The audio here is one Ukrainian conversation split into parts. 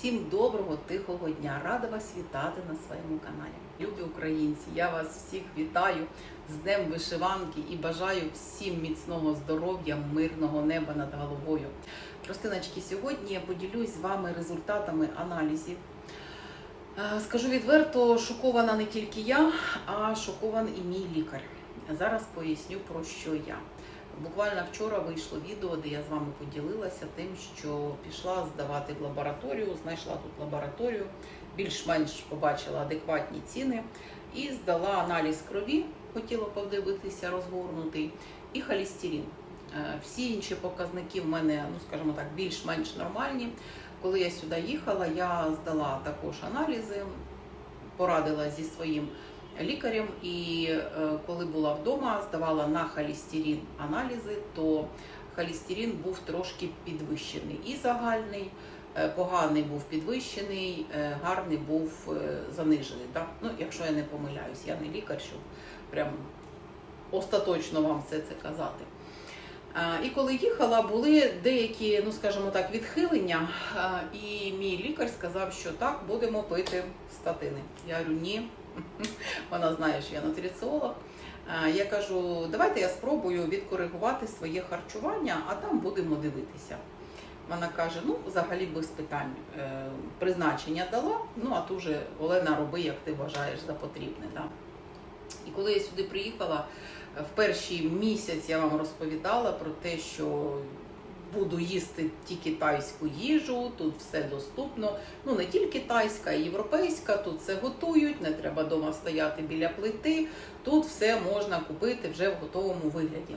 Всім доброго, тихого дня! Рада вас вітати на своєму каналі. Любі українці, я вас всіх вітаю з Днем Вишиванки і бажаю всім міцного здоров'я, мирного неба над головою. Простиночки, сьогодні я поділюсь з вами результатами аналізів. Е, Скажу відверто, шокована не тільки я, а шокований і мій лікар. Зараз поясню про що я. Буквально вчора вийшло відео, де я з вами поділилася тим, що пішла здавати в лабораторію, знайшла тут лабораторію, більш-менш побачила адекватні ціни і здала аналіз крові, хотіла подивитися розгорнутий, і холестерин. Е, Всі інші показники в мене, ну скажімо так, більш-менш нормальні. Коли я сюди їхала, я здала також аналізи, порадила зі своїм лікарем. І е, коли була вдома, здавала на холестерин аналізи, то холестерин був трошки підвищений. І загальний, е, поганий був підвищений, е, гарний був занижений. Так? Ну, якщо я не помиляюсь, я не лікар, щоб прям остаточно вам все це казати. І коли їхала, були деякі, ну скажімо так, відхилення. І мій лікар сказав, що так, будемо пити статини. Я говорю, ні. Вона знає, що я нутриціолог. Я кажу, давайте я спробую відкоригувати своє харчування, а там будемо дивитися. Вона каже: ну, взагалі без питань. Е, Призначення дала, ну а тут вже Олена, роби, як ти вважаєш за потрібне. Да? І коли я сюди приїхала, в перший місяць я вам розповідала про те, що буду їсти тільки тайську їжу, тут все доступно. Ну не тільки тайська, а й європейська, тут все готують, не треба вдома стояти біля плити. Тут все можна купити вже в готовому вигляді.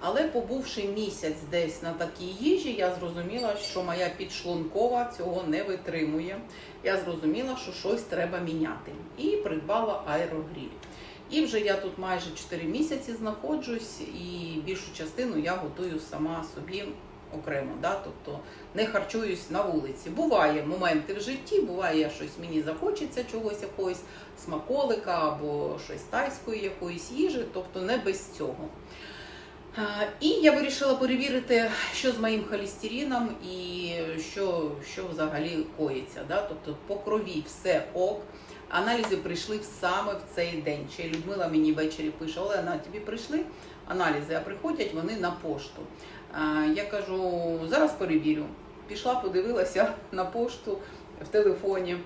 Але побувши місяць десь на такій їжі, я зрозуміла, що моя підшлункова цього не витримує. Я зрозуміла, що щось треба міняти. І придбала аерогріль. І вже я тут майже 4 місяці знаходжусь, і більшу частину я готую сама собі окремо. Да? Тобто не харчуюсь на вулиці. Буває моменти в житті, буває щось мені захочеться чогось якогось смаколика або щось тайської якоїсь їжі, тобто не без цього. І я вирішила перевірити, що з моїм холестерином і що, що взагалі коїться. Да? Тобто по крові все ок. Аналізи прийшли саме в цей день. Ще Людмила мені ввечері пише: Олена, тобі прийшли аналізи, а приходять вони на пошту. Я кажу, зараз перевірю. Пішла, подивилася на пошту в телефоні.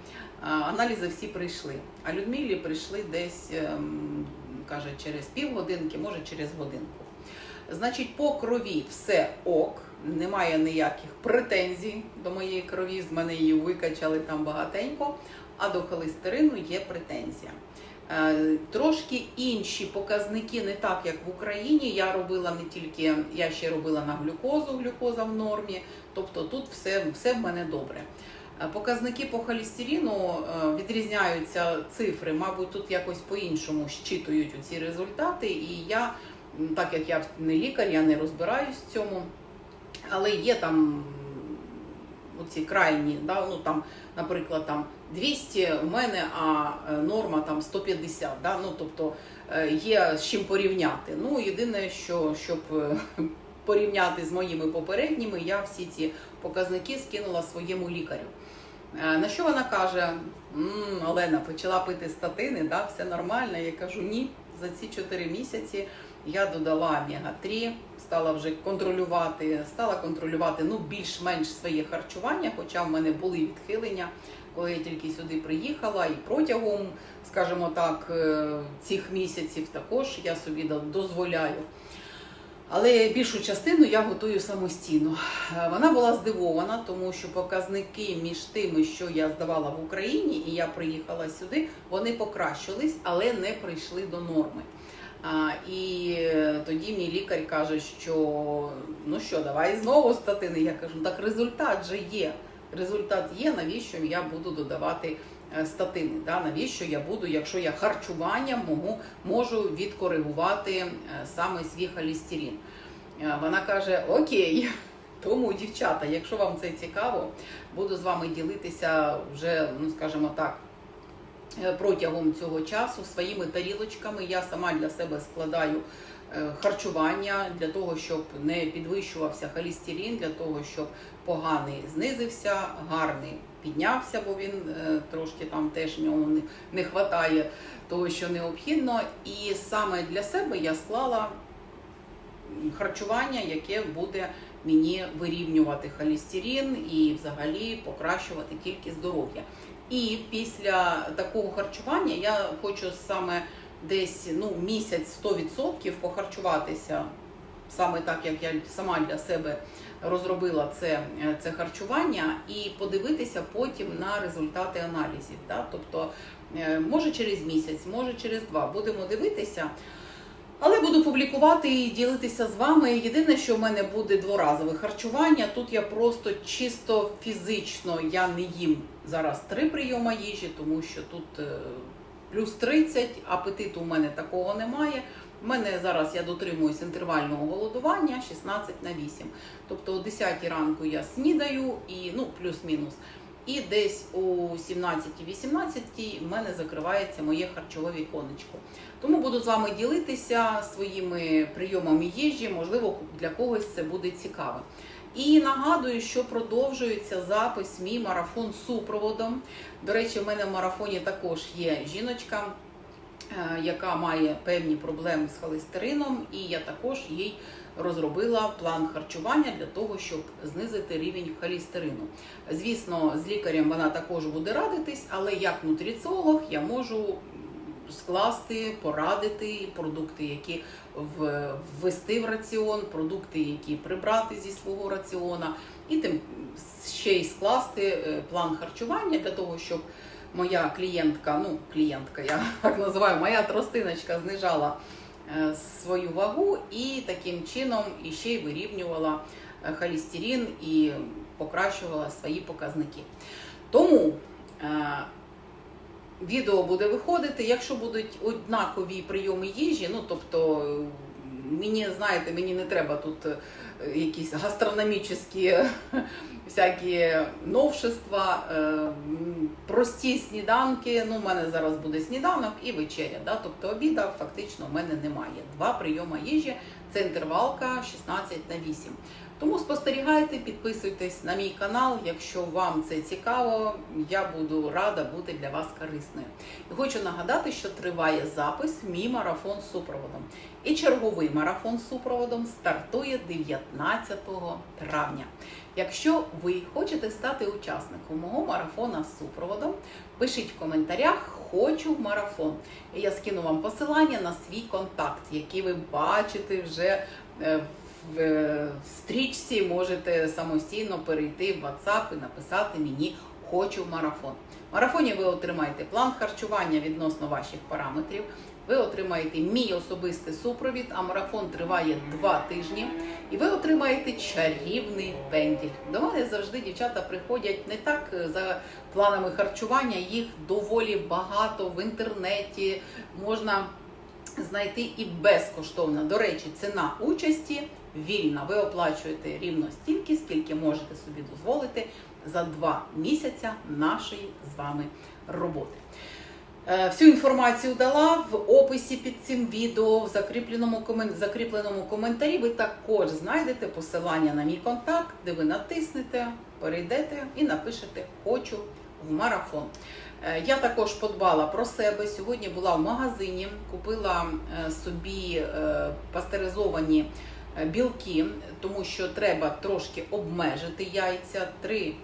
Аналізи всі прийшли. А Людмилі прийшли десь, ем, каже, через півгодинки, може через годинку. Значить, по крові все ок, немає ніяких претензій до моєї крові. З мене її викачали там багатенько, а до холестерину є претензія. Е, Трошки інші показники, не так як в Україні. Я робила не тільки, я ще робила на глюкозу, глюкоза в нормі, тобто тут все, все в мене добре. Е, Показники по холестерину е, відрізняються цифри, мабуть, тут якось по-іншому щитують ці результати. І я, так як я не лікар, я не розбираюсь в цьому, але є там оці крайні, да, ну там, наприклад, там 200 у мене, а е, норма там 150. Да, ну, тобто е, є з чим порівняти. Ну, єдине, що щоб е, порівняти з моїми попередніми, я всі ці показники скинула своєму лікарю. На що вона каже: «М, Олена почала пити статини, да, все нормально. Я кажу, ні, за ці 4 місяці я додала омега-3, стала вже контролювати, стала контролювати ну, більш-менш своє харчування, хоча в мене були відхилення, коли я тільки сюди приїхала, і протягом, скажімо так, е, цих місяців також я собі дозволяю. Але більшу частину я готую самостійно. Е, Вона була здивована, тому що показники між тими, що я здавала в Україні, і я приїхала сюди, вони покращились, але не прийшли до норми. А, і е, тоді мій лікар каже, що ну що, давай знову статини. Я кажу, так результат же є. Результат є, навіщо я буду додавати е, статини? Да? Навіщо я буду, якщо я харчуванням можу, можу відкоригувати е, саме свій холестерин? Е, Вона каже: Окей. Тому, дівчата, якщо вам це цікаво, буду з вами ділитися вже, ну скажімо так, протягом цього часу своїми тарілочками. Я сама для себе складаю е, харчування для того, щоб не підвищувався холестерин, для того, щоб поганий знизився, гарний піднявся, бо він е, трошки там теж нього не, не вистачає того, що необхідно. І саме для себе я склала харчування, яке буде мені вирівнювати холестерин і взагалі покращувати кількість здоров'я. І після такого харчування я хочу саме десь ну, місяць 100% похарчуватися саме так, як я сама для себе розробила це, це харчування, і подивитися потім на результати аналізів. Да? Тобто, е, може через місяць, може через два. Будемо дивитися. Але буду публікувати і ділитися з вами. Єдине, що в мене буде дворазове харчування. Тут я просто чисто фізично я не їм зараз три прийоми їжі, тому що тут е, плюс 30, апетиту у мене такого немає. У мене зараз я дотримуюсь інтервального голодування 16 на 8. Тобто о 10 ранку я снідаю і ну плюс-мінус. І десь о 17-18 в мене закривається моє харчове віконечко. Тому буду з вами ділитися своїми прийомами їжі, можливо, для когось це буде цікаво. І нагадую, що продовжується запис мій марафон з супроводом. До речі, в мене в марафоні також є жіночка, е, яка має певні проблеми з холестерином, і я також їй розробила план харчування для того, щоб знизити рівень холестерину. Звісно, з лікарем вона також буде радитись, але як нутриціолог я можу скласти, порадити продукти, які ввести в раціон, продукти, які прибрати зі свого раціона, і тим ще й скласти е, план харчування для того, щоб моя клієнтка, ну клієнтка, я так називаю, моя тростиночка знижала свою вагу і таким чином іще й вирівнювала е, холестерин і покращувала свої показники. Тому е, відео буде виходити, якщо будуть однакові прийоми їжі, ну тобто. е, Мені, знаєте, мені не треба тут е, якісь гастрономічні всякі новшества, е, прості сніданки. Ну, у мене зараз буде сніданок і вечеря. Да? Тобто обіда фактично в мене немає. Два прийоми їжі це інтервалка 16 на 8. Тому спостерігайте, підписуйтесь на мій канал. Якщо вам це цікаво, я буду рада бути для вас корисною. І хочу нагадати, що триває запис мій марафон з супроводом. І черговий марафон з супроводом стартує 19 травня. Якщо ви хочете стати учасником мого марафона з супроводом, пишіть в коментарях Хочу в марафон. І я скину вам посилання на свій контакт, який ви бачите вже е, в стрічці. Можете самостійно перейти в WhatsApp і написати мені Хочу марафон. В марафоні ви отримаєте план харчування відносно ваших параметрів. Ви отримаєте мій особистий супровід, а марафон триває два тижні. І ви отримаєте чарівний пендель. До мене завжди дівчата приходять не так е, за планами харчування, їх доволі багато в інтернеті можна знайти і безкоштовно. До речі, ціна участі вільна. Ви оплачуєте рівно стільки, скільки можете собі дозволити за два місяця нашої з вами роботи. Е, Всю інформацію дала в описі під цим відео, в закріпленому, закріпленому коментарі. Ви також знайдете посилання на мій контакт, де ви натиснете, перейдете і напишете Хочу в марафон. Е, Я також подбала про себе. Сьогодні була в магазині, купила е, собі пастеризовані білки, тому що треба трошки обмежити яйця. 3-4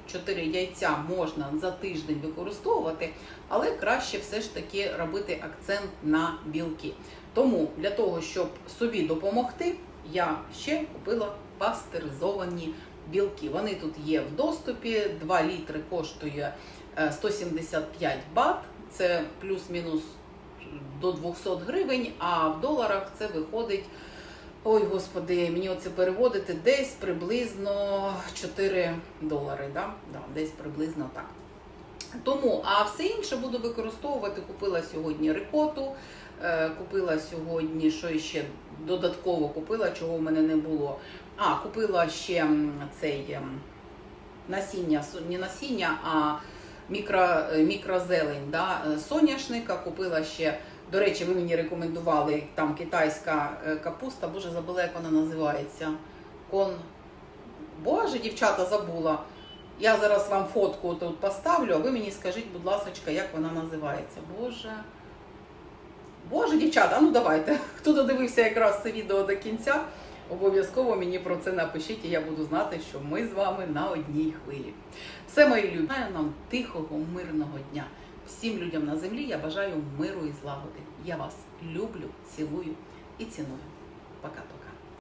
яйця можна за тиждень використовувати, але краще все ж таки робити акцент на білки. Тому для того, щоб собі допомогти, я ще купила пастеризовані білки. Вони тут є в доступі. 2 літри коштує е, 175 бат, це плюс-мінус до 200 гривень, а в доларах це виходить. Ой, господи, мені оце переводити десь приблизно 4 долари. Да? Да, десь приблизно так. Тому, а все інше буду використовувати. Купила сьогодні рикоту, е, купила сьогодні, що ще додатково купила, чого в мене не було. А, купила ще цей ем, насіння, не насіння, а мікро, е, мікрозелень. Да? Е, Соняшника купила ще. До речі, ви мені рекомендували там китайська е, капуста, боже, забула, як вона називається. Кон. Боже, дівчата, забула. Я зараз вам фотку тут поставлю, а ви мені скажіть, будь ласка, як вона називається. Боже. Боже, дівчата, ну давайте. Хто додивився якраз це відео до кінця, обов'язково мені про це напишіть, і я буду знати, що ми з вами на одній хвилі. Все, мої любі, нам тихого, мирного дня. Всім людям на землі я бажаю миру і злагоди. Я вас люблю, цілую і ціную. Пока-пока.